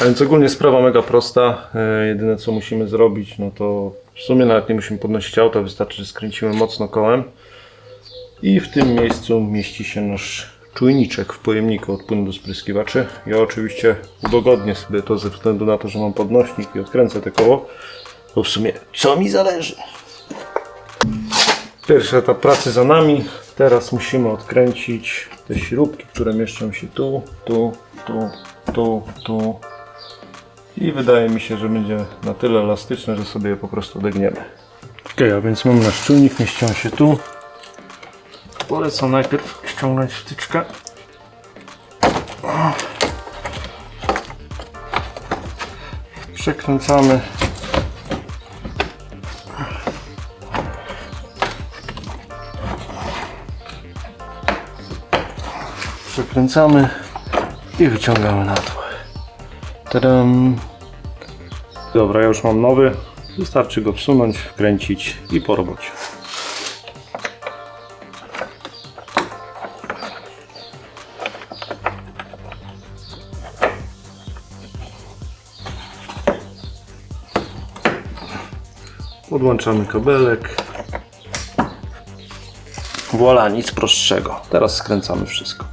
A więc ogólnie sprawa mega prosta. E, Jedyne co musimy zrobić, no to w sumie nawet nie musimy podnosić auta, wystarczy, że skręcimy mocno kołem. I w tym miejscu mieści się nasz czujniczek w pojemniku od płynu do spryskiwaczy. Ja oczywiście udogodnię sobie to ze względu na to, że mam podnośnik i odkręcę te koło. Bo w sumie co mi zależy? Pierwszy etap pracy za nami. Teraz musimy odkręcić te śrubki, które mieszczą się tu, tu, tu, tu, tu. I wydaje mi się, że będzie na tyle elastyczne, że sobie je po prostu odegniemy. Ok, a więc mam nasz czujnik, mieści on się tu. Polecam najpierw ściągnąć wtyczkę. Przekręcamy. Przekręcamy i wyciągamy na dół. Tadam. Dobra, ja już mam nowy. Wystarczy go wsunąć, wkręcić i po robocie. Podłączamy kabelek. Voila, nic prostszego. Teraz skręcamy wszystko.